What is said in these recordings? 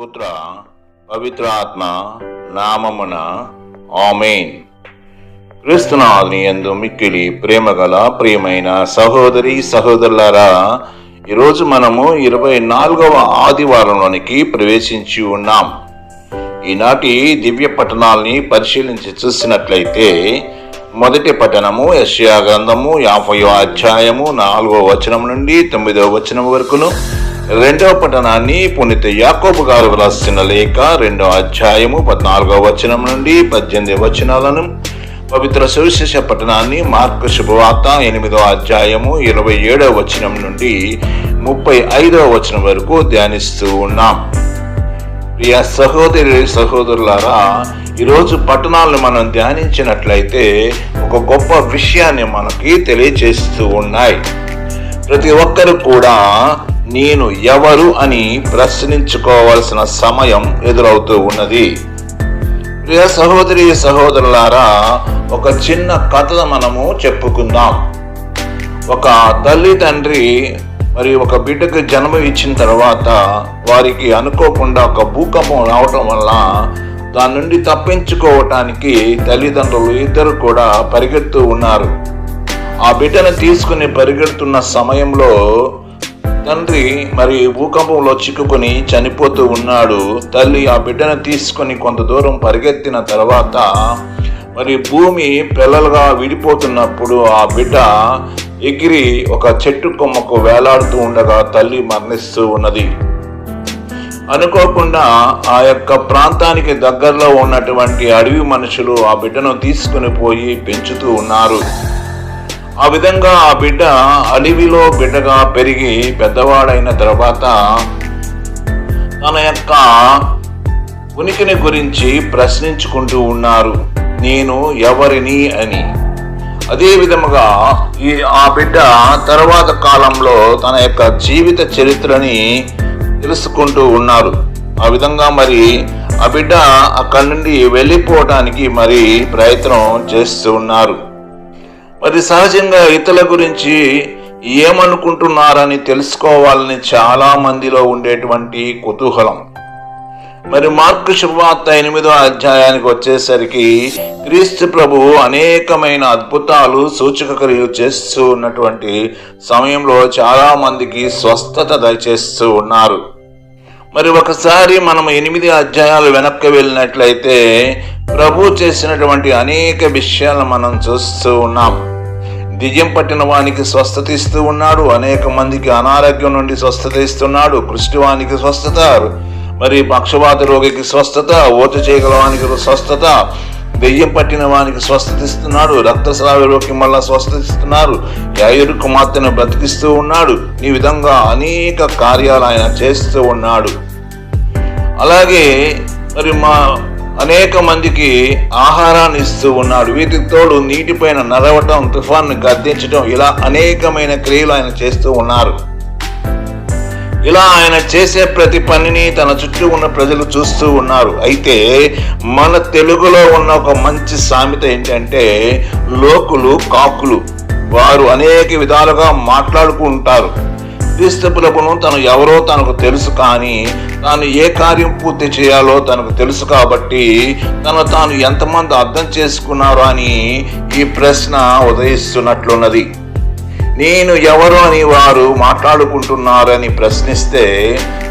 పుత్ర పవిత్రాత్మ నామమున ఆమెన్. క్రీస్తునాథుని యందు మిక్కిలి ప్రేమగల ప్రియమైన సహోదరి సహోదరులారా ఈరోజు మనము ఇరవై నాలుగవ ఆదివారంలోనికి ప్రవేశించి ఉన్నాం. ఈనాటి దివ్య పట్టణాల్ని పరిశీలించి చూసినట్లయితే మొదటి పట్టణము యశ్యా గ్రంథము యాభై అధ్యాయము నాలుగవ వచనం నుండి తొమ్మిదవ వచనం వరకును రెండవ పట్టణాన్ని పునీత యాకోబు గారు వ్రాసిన లేఖ రెండవ అధ్యాయము పద్నాలుగవ వచనం నుండి పద్దెనిమిది వచనాలను. పవిత్ర సువిశేష పట్టణాన్ని మార్కు శుభవార్త ఎనిమిదవ అధ్యాయము ఇరవై ఏడవ వచనం నుండి ముప్పై ఐదవ వచనం వరకు ధ్యానిస్తూ ఉన్నాం. ప్రియ సహోదరి సహోదరులారా ఈరోజు పట్టణాలను మనం ధ్యానించినట్లయితే ఒక గొప్ప విషయాన్ని మనకి తెలియజేస్తూ ఉన్నాయి. ప్రతి ఒక్కరు కూడా నేను ఎవరు అని ప్రశ్నించుకోవాల్సిన సమయం ఎదురవుతూ ఉన్నది. ప్రియ సహోదరి సహోదరులారా ఒక చిన్న కథ మనము చెప్పుకుందాం. ఒక తల్లి తండ్రి మరి ఒక బిడ్డకు జన్మ ఇచ్చిన తర్వాత వారికి అనుకోకుండా ఒక భూకంపం రావటం వల్ల దాని నుండి తప్పించుకోవటానికి తల్లిదండ్రులు ఇద్దరు కూడా పరిగెడుతూ ఉన్నారు. ఆ బిడ్డను తీసుకుని పరిగెడుతున్న సమయంలో తండ్రి మరి భూకంపంలో చిక్కుకొని చనిపోతూ ఉన్నాడు. తల్లి ఆ బిడ్డను తీసుకొని కొంత దూరం పరిగెత్తిన తర్వాత మరి భూమి పిల్లలుగా విడిపోతున్నప్పుడు ఆ బిడ్డ ఎగిరి ఒక చెట్టు కొమ్మకు వేలాడుతూ ఉండగా తల్లి మరణిస్తూ ఉన్నది. అనుకోకుండా ఆ యొక్క ప్రాంతానికి దగ్గరలో ఉన్నటువంటి అడవి మనుషులు ఆ బిడ్డను తీసుకుని పోయి పెంచుతూ ఉన్నారు. ఆ విధంగా ఆ బిడ్డ అడవిలో బిడ్డగా పెరిగి పెద్దవాడైన తర్వాత తన యొక్క ఉనికిని గురించి ప్రశ్నించుకుంటూ ఉన్నారు. నేను ఎవరిని అని. అదే విధముగా ఈ ఆ బిడ్డ తర్వాత కాలంలో తన యొక్క జీవిత చరిత్రని తెలుసుకుంటూ ఉన్నారు. ఆ విధంగా మరి ఆ బిడ్డ అక్కడి నుండి వెళ్ళిపోవటానికి మరి ప్రయత్నం చేస్తూ ఉన్నారు. మరి సహజంగా ఇతరుల గురించి ఏమనుకుంటున్నారని తెలుసుకోవాలని చాలా మందిలో ఉండేటువంటి కుతూహలం. మరి మార్కు శుభవార్త ఎనిమిదో అధ్యాయానికి వచ్చేసరికి క్రీస్తు ప్రభు అనేకమైన అద్భుతాలు సూచక క్రియలు చేస్తూ ఉన్నటువంటి సమయంలో చాలా మందికి స్వస్థత దయచేస్తూ ఉన్నారు. మరి ఒకసారి మనం ఎనిమిది అధ్యాయాలు వెనక్కి వెళ్ళినట్లయితే ప్రభు చేసినటువంటి అనేక విషయాలను మనం చూస్తూ ఉన్నాం. దివ్యం పట్టిన వానికి స్వస్థత ఇస్తూ ఉన్నాడు. అనేక మందికి అనారోగ్యం నుండి స్వస్థత ఇస్తున్నాడు. కృష్టివానికి స్వస్థత మరి పక్షవాత రోగికి స్వస్థత ఓటు చేయగల వానికి స్వస్థత దెయ్యం పట్టిన వానికి స్వస్థత ఇస్తున్నాడు. రక్తస్రావ రోగి మళ్ళా స్వస్థత ఇస్తున్నారు. యాయురు కుమార్తెను బ్రతికిస్తూ ఉన్నాడు. ఈ విధంగా అనేక కార్యాలు ఆయన చేస్తూ ఉన్నాడు. అలాగే మరి మా అనేక మందికి ఆహారాన్ని ఇస్తూ ఉన్నాడు. వీటికి తోడు నీటిపైన నడవటం తుఫాన్ని గద్దించడం ఇలా అనేకమైన క్రియలు ఆయన చేస్తూ ఉన్నారు. ఇలా ఆయన చేసే ప్రతి పనిని తన చుట్టూ ఉన్న ప్రజలు చూస్తూ ఉన్నారు. అయితే మన తెలుగులో ఉన్న ఒక మంచి సామెత ఏంటంటే లోకులు కాకులు. వారు అనేక విధాలుగా మాట్లాడుకుంటారు క్రీస్తు తను ఎవరో తనకు తెలుసు కానీ తాను ఏ కార్యం పూర్తి చేయాలో తనకు తెలుసు కాబట్టి తను తాను ఎంతమంది అర్థం చేసుకున్నారో అని ఈ ప్రశ్న ఉదయిస్తున్నట్లున్నది. నేను ఎవరు అని వారు మాట్లాడుకుంటున్నారని ప్రశ్నిస్తే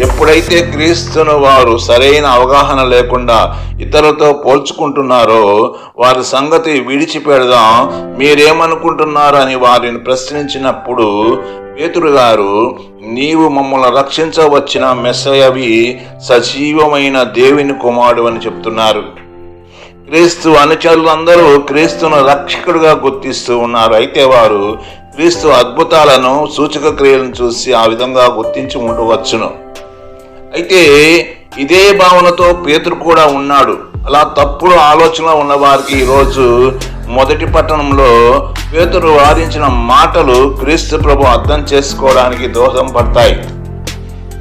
ఎప్పుడైతే క్రీస్తును వారు సరైన అవగాహన లేకుండా ఇతరులతో పోల్చుకుంటున్నారో వారి సంగతి విడిచిపెడదాం మీరేమనుకుంటున్నారని వారిని ప్రశ్నించినప్పుడు పేతురు గారు నీవు మమ్మల్ని రక్షించవచ్చిన మెస్సయవి సజీవమైన దేవుని కుమారుడు అని చెప్తున్నారు. క్రీస్తు అనుచరులందరూ క్రీస్తును రక్షకుడుగా గుర్తిస్తూ ఉన్నారు. అయితే వారు క్రీస్తు అద్భుతాలను సూచక క్రియలను చూసి ఆ విధంగా గుర్తించి ఉండవచ్చును. అయితే ఇదే భావనతో పేతురు కూడా ఉన్నాడు. అలా తప్పుడు ఆలోచన ఉన్నవారికి ఈరోజు మొదటి పట్టణంలో పేతురు వారించిన మాటలు క్రీస్తు ప్రభు అర్థం చేసుకోవడానికి దోహదం పడతాయి.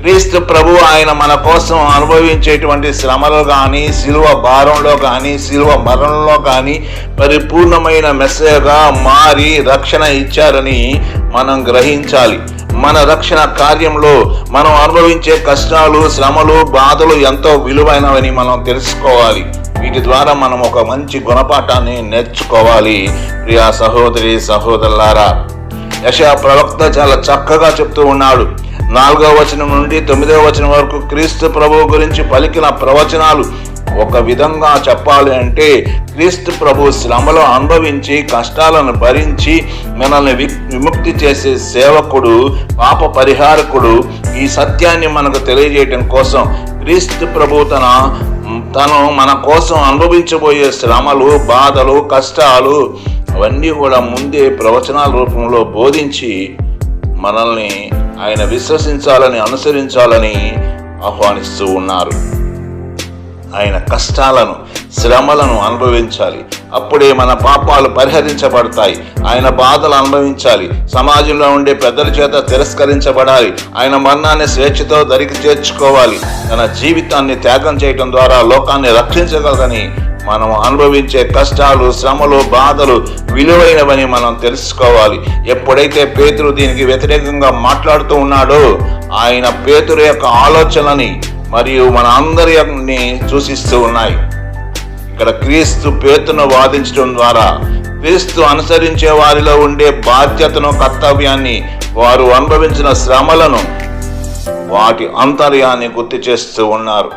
క్రీస్తు ప్రభు ఆయన మన కోసం అనుభవించేటువంటి శ్రమలో కానీ శిలువ భారంలో కానీ శిలువ మరణంలో కానీ పరిపూర్ణమైన మెసేజ్గా మారి రక్షణ ఇచ్చారని మనం గ్రహించాలి. మన రక్షణ కార్యంలో మనం అనుభవించే కష్టాలు శ్రమలు బాధలు ఎంతో విలువైనవని మనం తెలుసుకోవాలి. వీటి ద్వారా మనం ఒక మంచి గుణపాఠాన్ని నేర్చుకోవాలి. ప్రియా సహోదరి సహోదరులారా యశా ప్రవక్త చాలా చక్కగా చెప్తూ ఉన్నాడు. నాలుగవ వచనం నుండి తొమ్మిదవ వచనం వరకు క్రీస్తు ప్రభువు గురించి పలికిన ప్రవచనాలు ఒక విధంగా చెప్పాలి అంటే క్రీస్తు ప్రభు శ్రమలో అనుభవించి కష్టాలను భరించి మనల్ని వి- విముక్తి చేసే సేవకుడు పాప పరిహారకుడు ఈ సత్యాన్ని మనకు తెలియజేయటం కోసం క్రీస్తు ప్రభు తన తను మన కోసం అనుభవించబోయే శ్రమలు బాధలు కష్టాలు అవన్నీ కూడా ముందే ప్రవచనాల రూపంలో బోధించి మనల్ని ఆయన విశ్వసించాలని అనుసరించాలని ఆహ్వానిస్తూ ఉన్నారు. ఆయన కష్టాలను శ్రమలను అనుభవించాలి. అప్పుడే మన పాపాలు పరిహరించబడతాయి. ఆయన బాధలు అనుభవించాలి. సమాజంలో ఉండే పెద్దల చేత తిరస్కరించబడాలి. ఆయన మరణాన్ని స్వేచ్ఛతో దరికి చేర్చుకోవాలి తన జీవితాన్ని త్యాగం చేయటం ద్వారా లోకాన్ని రక్షించగలదని మనం అనుభవించే కష్టాలు శ్రమలు బాధలు విలువైనవని మనం తెలుసుకోవాలి. ఎప్పుడైతే పేతురు దీనికి వ్యతిరేకంగా మాట్లాడుతూ ఉన్నాడో ఆయన పేతురు యొక్క ఆలోచనని మరియు మన అందరిని సూచిస్తూ ఉన్నాయి. ఇక్కడ క్రీస్తు పేతును వాదించడం ద్వారా క్రీస్తు అనుసరించే వారిలో ఉండే బాధ్యతను కర్తవ్యాన్ని వారు అనుభవించిన శ్రమలను వాటి అంతర్యాన్ని గుర్తు చేస్తూ ఉన్నారు.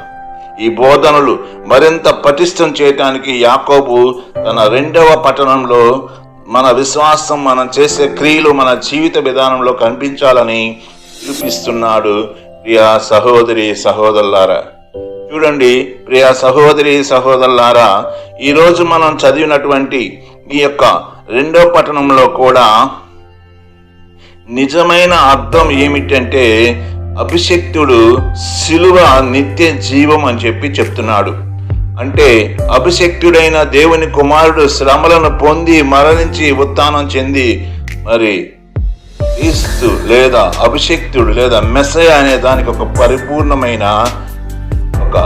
ఈ బోధనలు మరింత పటిష్టం చేయటానికి యాకోబు తన రెండవ పట్టణంలో మన విశ్వాసం మనం చేసే క్రియలు మన జీవిత విధానంలో కనిపించాలని చూపిస్తున్నాడు. ప్రియా సహోదరి సహోదరులారా చూడండి ప్రియా సహోదరి సహోదరులారా ఈరోజు మనం చదివినటువంటి ఈ యొక్క రెండో పట్టణంలో కూడా నిజమైన అర్థం ఏమిటంటే అభిషక్తుడు శిలువ నిత్య జీవం అని చెప్పి చెప్తున్నాడు. అంటే అభిషక్తుడైన దేవుని కుమారుడు శ్రమలను పొంది మరణించి ఉత్థానం చెంది మరి క్రీస్తు లేదా అభిషక్తుడు లేదా మెస్సయ అనే దానికి ఒక పరిపూర్ణమైన ఒక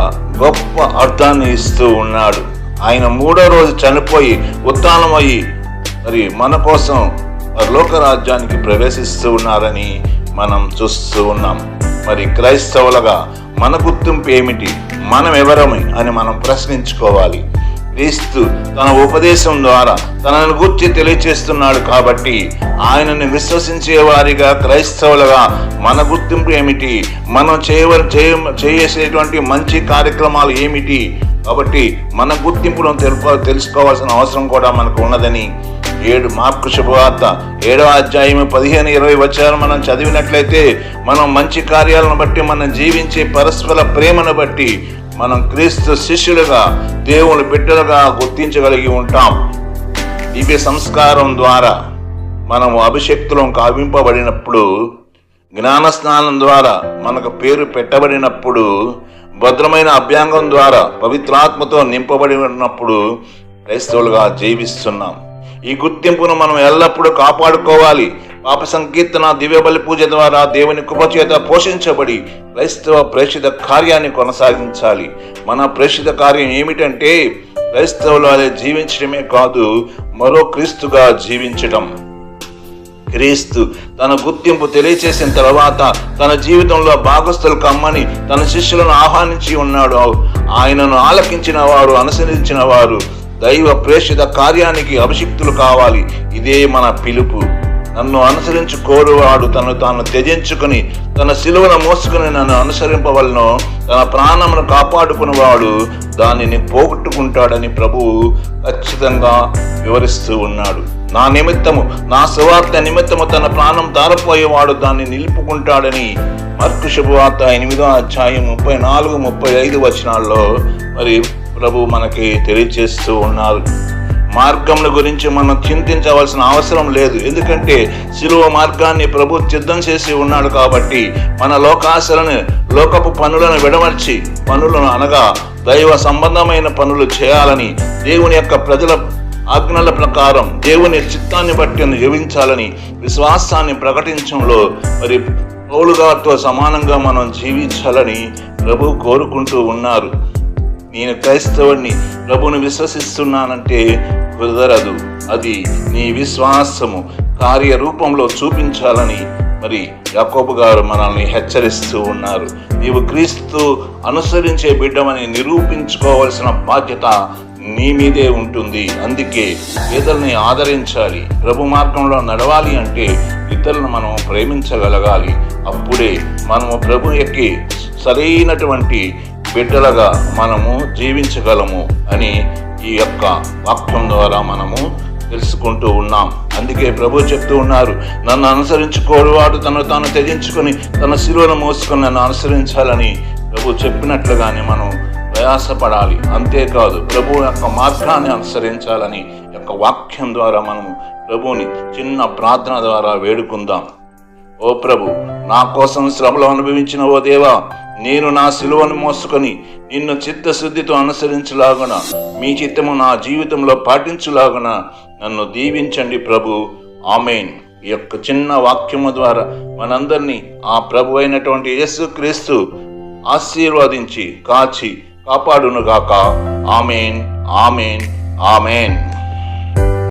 గొప్ప అర్థాన్ని ఇస్తూ ఉన్నాడు. ఆయన మూడో రోజు చనిపోయి ఉత్థానమయ్యి మరి మన కోసం లోకరాజ్యానికి ప్రవేశిస్తూ ఉన్నారని మనం చూస్తూ ఉన్నాం. మరి క్రైస్తవులుగా మన గుర్తింపు ఏమిటి? మనం ఎవరమి అని మనం ప్రశ్నించుకోవాలి. క్రీస్తు తన ఉపదేశం ద్వారా తనను గుర్తి తెలియచేస్తున్నాడు కాబట్టి ఆయనను విశ్వసించే వారిగా క్రైస్తవులుగా మన గుర్తింపు ఏమిటి? మనం చేయవ చేసేటువంటి మంచి కార్యక్రమాలు ఏమిటి? కాబట్టి మన గుర్తింపును తెలుపు తెలుసుకోవాల్సిన అవసరం కూడా మనకు ఉన్నదని ఏడు మార్కు శుభవార్త. ఏడవ అధ్యాయం పదిహేను ఇరవై వచ్చారు మనం చదివినట్లయితే మనం మంచి కార్యాలను బట్టి మనం జీవించే పరస్పర ప్రేమను బట్టి మనం క్రీస్తు శిష్యులుగా దేవుని బిడ్డలుగా గుర్తించగలిగి ఉంటాం. దివ్య సంస్కారం ద్వారా మనం అభిషక్తులం కావింపబడినప్పుడు జ్ఞానస్నానం ద్వారా మనకు పేరు పెట్టబడినప్పుడు భద్రమైన అభ్యాంగం ద్వారా పవిత్రాత్మతో నింపబడి ఉన్నప్పుడు క్రైస్తవులుగా జీవిస్తున్నాం. ఈ గుర్తింపును మనం ఎల్లప్పుడూ కాపాడుకోవాలి. పాప సంకీర్తన దివ్య బలి పూజ ద్వారా దేవుని కృపచేత పోషించబడి క్రైస్తవ ప్రేషిత కార్యాన్ని కొనసాగించాలి. మన ప్రేషిత కార్యం ఏమిటంటే క్రైస్తవులు అదే జీవించడమే కాదు మరో క్రీస్తుగా జీవించడం క్రీస్తు తన గుర్తింపు తెలియచేసిన తర్వాత తన జీవితంలో భాగస్థులు కమ్మని తన శిష్యులను ఆహ్వానించి ఉన్నాడు. ఆయనను ఆలకించిన వారు అనుసరించిన వారు దైవ ప్రేషిత కార్యానికి అభిషిక్తులు కావాలి. ఇదే మన పిలుపు. నన్ను అనుసరించి కోరువాడు తను తాను త్యజించుకుని తన సిలువను మోసుకుని నన్ను అనుసరింపవలను. తన ప్రాణమును కాపాడుకునేవాడు దానిని పోగొట్టుకుంటాడని ప్రభువు ఖచ్చితంగా వివరిస్తూ ఉన్నాడు. నా నిమిత్తము నా సువార్త నిమిత్తము తన ప్రాణం తారపోయేవాడు దాన్ని నిలుపుకుంటాడని మర్కు శుభవార్త ఎనిమిదో అధ్యాయం ముప్పై నాలుగు ముప్పై ఐదు వచనాల్లో మరి ప్రభు మనకి తెలియజేస్తూ ఉన్నారు. మార్గముల గురించి మనం చింతించవలసిన అవసరం లేదు. ఎందుకంటే శిలువ మార్గాన్ని ప్రభు సిద్ధం చేసి ఉన్నాడు కాబట్టి మన లోకాశలను లోకపు పనులను విడమర్చి పనులను అనగా దైవ సంబంధమైన పనులు చేయాలని దేవుని యొక్క ప్రజల ఆజ్ఞల ప్రకారం దేవుని చిత్తాన్ని బట్టి జీవించాలని విశ్వాసాన్ని ప్రకటించడంలో మరి పౌలుగారితో సమానంగా మనం జీవించాలని ప్రభు కోరుకుంటూ ఉన్నారు. నేను క్రైస్తవుడిని ప్రభుని విశ్వసిస్తున్నానంటే కుదరదు. అది నీ విశ్వాసము. కార్యరూపంలో చూపించాలని మరి యాకోబు గారు మనల్ని హెచ్చరిస్తూ ఉన్నారు. నీవు క్రీస్తు అనుసరించే బిడ్డమని నిరూపించుకోవలసిన బాధ్యత నీ మీదే ఉంటుంది. అందుకే ఇతరుల్ని ఆదరించాలి. ప్రభు మార్గంలో నడవాలి అంటే ఇతరులను మనం ప్రేమించగలగాలి. అప్పుడే మనము ప్రభు ఎక్కి సరైనటువంటి బిడ్డలుగా మనము జీవించగలము అని ఈ యొక్క వాక్యం ద్వారా మనము తెలుసుకుంటూ ఉన్నాం. అందుకే ప్రభు చెప్తూ ఉన్నారు నన్ను అనుసరించుకోవాడు తను తాను త్యజించుకొని తన శిలువను మోసుకొని నన్ను అనుసరించాలని ప్రభు చెప్పినట్లుగానే మనం ప్రయాసపడాలి. అంతేకాదు ప్రభు యొక్క మార్గాన్ని అనుసరించాలని యొక్క వాక్యం ద్వారా మనము ప్రభువుని చిన్న ప్రార్థన ద్వారా వేడుకుందాం. ఓ ప్రభు నా కోసం శ్రమలో అనుభవించిన ఓ దేవా నేను నా సిలువను మోసుకొని నిన్ను చిత్తశుద్ధితో అనుసరించులాగున మీ చిత్తము నా జీవితంలో పాటించులాగున నన్ను దీవించండి ప్రభు. ఆమెన్. ఈ యొక్క చిన్న వాక్యము ద్వారా మనందరినీ ఆ ప్రభు అయినటువంటి యేసు క్రీస్తు ఆశీర్వదించి కాచి కాపాడునుగాక. Amen amen amen.